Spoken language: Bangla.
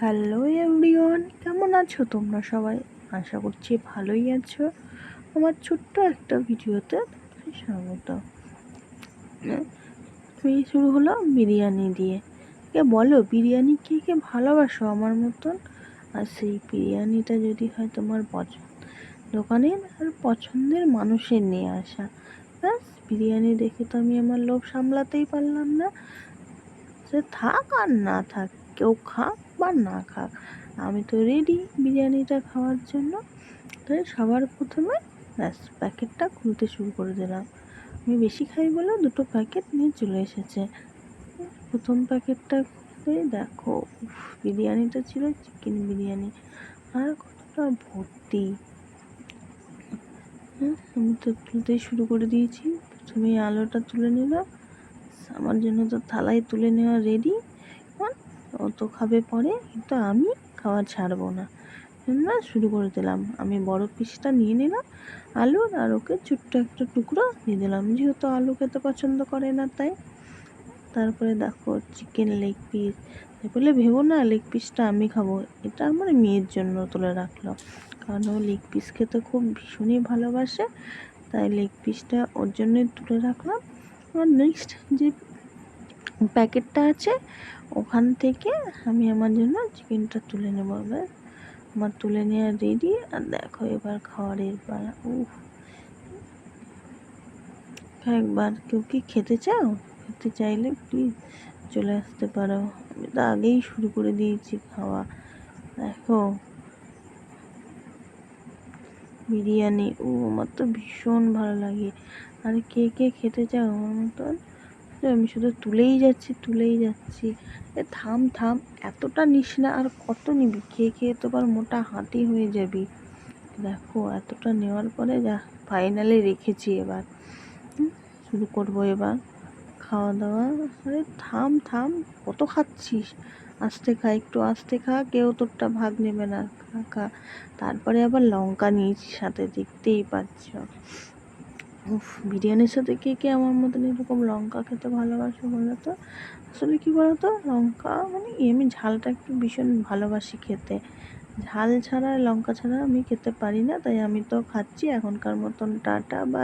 হ্যালো এভরিওয়ান, কেমন আছো তোমরা সবাই? আশা করছি ভালোই আছো। আমার ছোট্ট একটা ভিডিওতে স্বাগত। এই শুরু হলো বিরিয়ানি দিয়ে। কে বলো, বিরিয়ানি কে কে ভালোবাসো আমার মতন? আর সেই বিরিয়ানিটা যদি হয় তোমার পছন্দ দোকানের আর পছন্দের মানুষের নিয়ে আসা। ব্যাস, বিরিয়ানি দেখে তো আমি আমার লোভ সামলাতেই পারলাম না। সে থাক আর না থাক কেউ খাক বা না খাক। আমি তো রেডি বিরিয়ানিটা খাওয়ার জন্য। তাই সবার প্রথমে ব্যাস প্যাকেটটা খুলতে শুরু করে দিলাম। আমি বেশি খাই বলে দুটো প্যাকেট নিয়ে চলে এসেছে। প্রথম প্যাকেটটা খুলে দেখো বিরিয়ানিটা ছিল চিকেন বিরিয়ানি। আর কতটা ভর্তি। হ্যাঁ, আমি তো তুলতেই শুরু করে দিয়েছি। প্রথমে আলোটা তুলে নিলাম। আমার জন্য তো থালায় তুলে নেওয়া রেডি ও তো খাবে পরে, কিন্তু আমি খাওয়া ছাড়বো না। না শুরু করে দিলাম। আমি বড় পিসটা নিয়ে নিলাম, আলুর, আর ওকে ছোট্ট একটা টুকরো দিয়ে দিলাম। যেহেতু আলু খেতে পছন্দ করে না তাই। তারপরে দেখো চিকেন লেগ পিস বলে ভেবো না লেগ পিসটা আমি খাব। এটা আমার মেয়ের জন্য তুলে রাখল। কারণ ও লেগ পিস খেতে খুব ভীষণই ভালোবাসে। তাই লেগ পিসটা ওর জন্যই তুলে রাখলাম। আর নেক্সট যে প্যাকেটটা আছে, ওখান থেকে আমি আমার জন্য চিকেনটা তুলে নেব এবার। আমার তুলে নেওয়া রেডি আর দেখো এবার খাওয়ারের পালা। উফ। একবার কেউ কি খেতে চাও? খেতে চাইলে প্লিজ চলে আসতে পারো। আমি তো আগেই শুরু করে দিয়েছি খাওয়া। দেখো। বিরিয়ানি। ও, আমার তো ভীষণ ভালো লাগে। আর কে কে খেতে চাও আমার মতন? আমি শুধু তুলেই যাচ্ছি তুলেই যাচ্ছি। এ, থাম থাম, এতটা নিস না, আর কত নিবি? খেয়ে খেয়ে তো আবার মোটা হাতি হয়ে যাবি? দেখো, এতটা নেওয়ার পরে যা ফাইনালি রেখেছি এবার। শুরু করব এবার। খাওয়া দাওয়া, আরে, থাম থাম, কত খাচ্ছিস? আস্তে খা, একটু আস্তে খা, কেউ তোরটা ভাগ নেবে না, খা খা। তারপরে আবার লঙ্কা নিয়েছি, সাথে দেখতেই পাচ্ছ। উফ, বিরিয়ানির সাথে কে কে আমার মতন এরকম লঙ্কা খেতে ভালোবাসে বলো তো? আসলে কী বলতো, লঙ্কা মানে আমি ঝালটা একটু ভীষণ ভালোবাসি খেতে। ঝাল ছাড়া লঙ্কা ছাড়া আমি খেতে পারি না, তাই আমি তো খাচ্ছি এখনকার মতন টাটা বা